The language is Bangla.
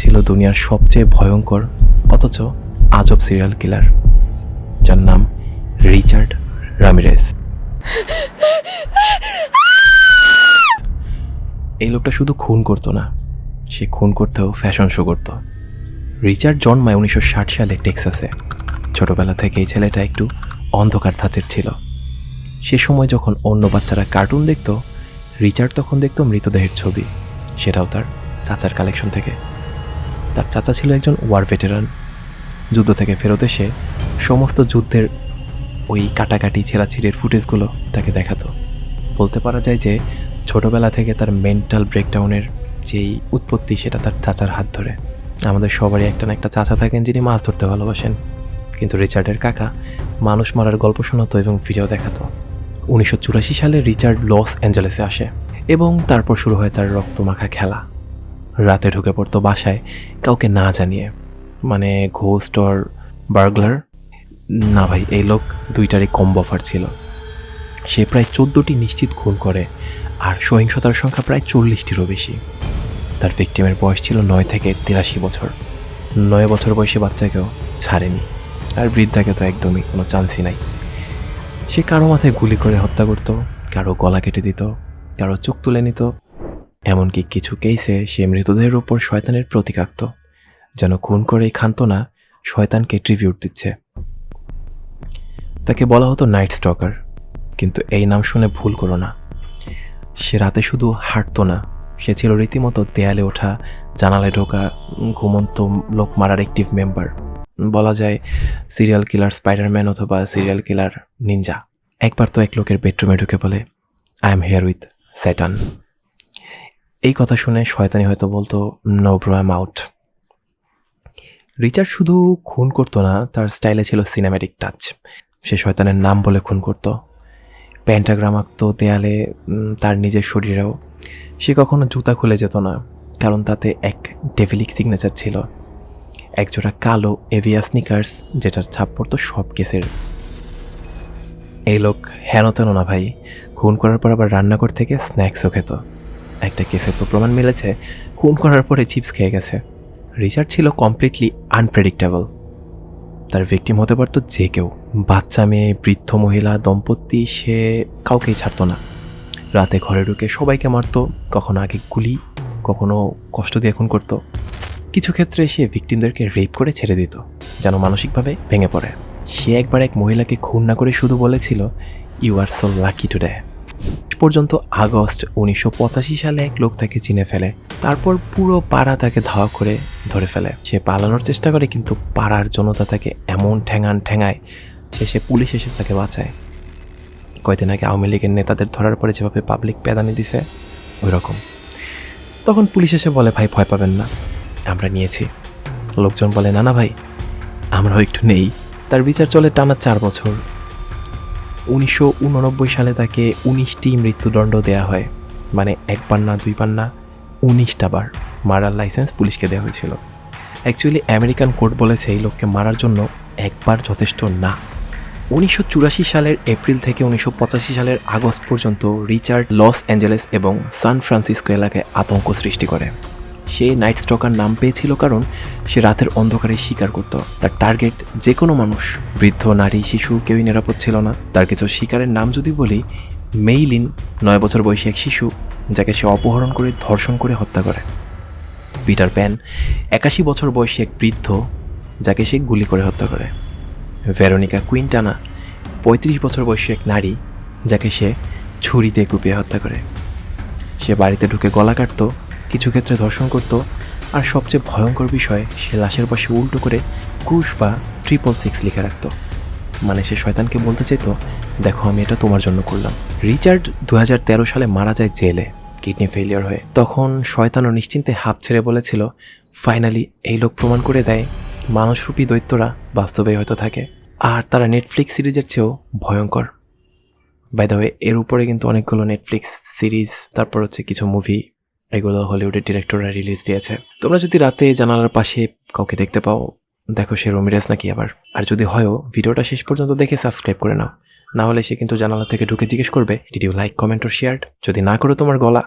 ছিল দুনিয়ার সবচেয়ে ভয়ঙ্কর, অথচ আজব সিরিয়াল কিলার যার নাম রিচার্ড রামিরেস এই লোকটা শুধু খুন করতো না, সে খুন করতেও ফ্যাশন শো করতো। রিচার্ড জন্মায় উনিশশো ষাট সালে টেক্সাসে। ছোটবেলা থেকে এই ছেলেটা একটু অন্ধকার ধাঁচের ছিল। সে সময় যখন অন্য বাচ্চারা কার্টুন দেখতো, রিচার্ড তখন দেখতো মৃতদেহের ছবি, সেটাও তার চাচার কালেকশন থেকে। তার চাচা ছিল একজন ওয়ার ভেটেরান। যুদ্ধ থেকে ফেরত এসে সমস্ত যুদ্ধের ওই কাটাকাটি ছেঁড়াছিড়ের ফুটেজগুলো তাকে দেখাতো। বলতে পারা যায় যে ছোটবেলা থেকে তার মেন্টাল ব্রেকডাউনের যেই উৎপত্তি সেটা তার চাচার হাত ধরে। আমাদের সবারই একটা না একটা চাচা থাকেন যিনি মাছ ধরতে ভালোবাসেন। কিন্তু রিচার্ডের কাকা মানুষ মারার গল্প শোনাতো এবং ভিডিও দেখাতো। উনিশশো চুরাশি সালে রিচার্ড লস অ্যাঞ্জেলেসে আসে এবং তারপর শুরু হয় তার রক্তমাখা খেলা। রাতে ঢুকে পড়তো বাসায়, কাউকে না জানিয়ে। মানে ঘোস্ট অর বার্গলার? না ভাই, এই লোক দুইটারই কম বফার ছিল। সে প্রায় চোদ্দোটি নিশ্চিত খুন করে, আর সহিংসতার সংখ্যা প্রায় চল্লিশটিরও বেশি। তার ভিকটিমের বয়স ছিল নয় থেকে তিরাশি বছর। নয় বছর বয়সী বাচ্চাকেও ছাড়েনি, আর বৃদ্ধাকে তো একদমই কোনো চান্সই নাই। সে কারও মাথায় গুলি করে হত্যা করত, কারও গলা কেটে দিত, কারও চোখ তুলে নিত এমনকি কিছু কেসে সে মৃতদেহের উপর শয়তানের প্রতীক আঁকত যেন খুন করেই খান্ত না শয়তানকে ট্রিবিউট দিচ্ছে। তাকে বলা হতো নাইট স্টকার কিন্তু এই নাম শুনে ভুল করো না। সে রাতে শুধু হাঁটতো না, সে ছিল রীতিমতো দেয়ালে ওঠা জানালে ঢোকা, ঘুমন্ত লোক মারার একটিভ মেম্বার বলা যায় সিরিয়াল কিলার স্পাইডারম্যান অথবা সিরিয়াল কিলার নিনজা একবার তো এক লোকের বেডরুমে ঢুকে বলে I am here with Satan এই কথা শুনে শয়তানি হয়তো বলতো no bro I'm out Richard শুধু খুন করতো না, তার স্টাইলে ছিল সিনেম্যাটিক টাচ সে শয়তানের নাম বলে খুন করতো। প্যান্টাগ্রাম আঁকতো দেয়ালে তার নিজের শরীরেও। সে কখনো জুতা খুলে যেত না, কারণ তাতে এক ডেভিলিক সিগনেচার ছিল। একজোড়া কালো এভিয়া স্নিকার্স যেটার ছাপ পড়তো সব কেসের। এই লোক হেন তেন না ভাই। খুন করার পর আবার রান্নাঘর থেকে স্ন্যাক্সও খেত। একটা কেসের তো প্রমাণ মিলেছে, খুন করার পরে চিপস খেয়ে গেছে। রিচার্ড ছিল কমপ্লিটলি আনপ্রেডিক্টেবল তার ভিকটিম হতে পারতো যে কেউ। বাচ্চা মেয়ে, বৃদ্ধ মহিলা, দম্পতি, সে কাউকেই ছাড়তো না। রাতে ঘরে ঢুকে সবাইকে মারতো, কখনো আগে গুলি, কখনো কষ্ট দিয়ে খুন করতো। কিছু ক্ষেত্রে সে ভিকটিমদেরকে রেপ করে ছেড়ে দিত, যেন মানসিকভাবে ভেঙে পড়ে। সে একবার এক মহিলাকে খুন না করে শুধু বলেছিল you are so lucky today পর্যন্ত আগস্ট উনিশশো পঁচাশি সালে এক লোক তাকে চিনে ফেলে। তারপর পুরো পাড়া তাকে ধাওয়া করে ধরে ফেলে। সে পালানোর চেষ্টা করে, কিন্তু পাড়ার জনতা তাকে এমন ঠ্যাঙান ঠ্যাঙায় শেষে পুলিশ এসে তাকে বাঁচায়। কয়দিন আগে আওয়ামী লীগের নেতাদের ধরার পরে যেভাবে পাবলিক পেদানি দিছে ওই রকম তখন পুলিশ এসে বলে, ভাই, ভয় পাবেন না, আমরা নিয়েছি। লোকজন বলে, না না, ভাই, আমরাও একটু নেই। তার বিচার চলে টানা চার বছর। উনিশশো উননব্বই সালে তাকে উনিশটি মৃত্যুদণ্ড দেয়া হয়। মানে একবার না দুইবার না, উনিশটা বার মারার লাইসেন্স পুলিশকে দেওয়া হয়েছিল। অ্যাকচুয়ালি আমেরিকান কোর্ট বলেছে এই লোককে মারার জন্য একবার যথেষ্ট না। উনিশশো চুরাশি সালের এপ্রিল থেকে উনিশশো পঁচাশি সালের আগস্ট পর্যন্ত রিচার্ড লস অ্যাঞ্জেলেস এবং সান ফ্রান্সিসকো এলাকায় আতঙ্ক সৃষ্টি করে। সে নাইট স্টকার নাম পেয়েছিল কারণ সে রাতের অন্ধকারে শিকার করত। তার টার্গেট যে কোনো মানুষ, বৃদ্ধ, নারী, শিশু, কেউই নিরাপদ ছিল না। তার কিছু শিকারের নাম যদি বলি, মেইলিন, নয় বছর বয়সী এক শিশু, যাকে সে অপহরণ করে, ধর্ষণ করে হত্যা করে। পিটার প্যান, একাশি বছর বয়সী এক বৃদ্ধ, যাকে সে গুলি করে হত্যা করে। ভেরোনিকা কুইন্টানা, পঁয়ত্রিশ বছর বয়সী এক নারী, যাকে সে ছুরিতে কুপিয়ে হত্যা করে। সে বাড়িতে ঢুকে গলা কাটত কিছু ক্ষেত্রে ধর্ষণ করত। আর সবচেয়ে ভয়ঙ্কর বিষয়, সে লাশের পাশে উল্টো করে ক্রুশ বা ট্রিপল সিক্স লিখে রাখত। মানে সে শয়তানকে বলতে চাইতো, দেখো, আমি এটা তোমার জন্য করলাম। রিচার্ড দু হাজার তেরো সালে মারা যায় জেলে, কিডনি ফেলিয়ার হয়ে। তখন শয়তানও নিশ্চিন্তে হাফ ছেড়ে বলেছিল ফাইনালি এই লোক প্রমাণ করে দেয়, মানুষরূপী দৈত্যরা বাস্তবে হয়তো থাকে। আর তারা নেটফ্লিক্স সিরিজের চেয়েও ভয়ঙ্কর। বাই দ্য ওয়ে এর উপরে কিন্তু অনেকগুলো নেটফ্লিক্স সিরিজ, তারপর হচ্ছে কিছু মুভি এগুলো হলিউডের ডিরেক্টররা রিলিজ দিয়েছে। তোমরা যদি রাতে জানালার পাশে কাউকে দেখতে পাও, দেখো সে রোমিরাজ নাকি আবার। আর যদি হয়ও, ভিডিওটা শেষ পর্যন্ত দেখে সাবস্ক্রাইব করে নাও। না হলে সে কিন্তু জানালা থেকে ঢুকে জিজ্ঞেস করবে ডিড ইউ লাইক কমেন্ট ও শেয়ার যদি না করো তোমার গলা।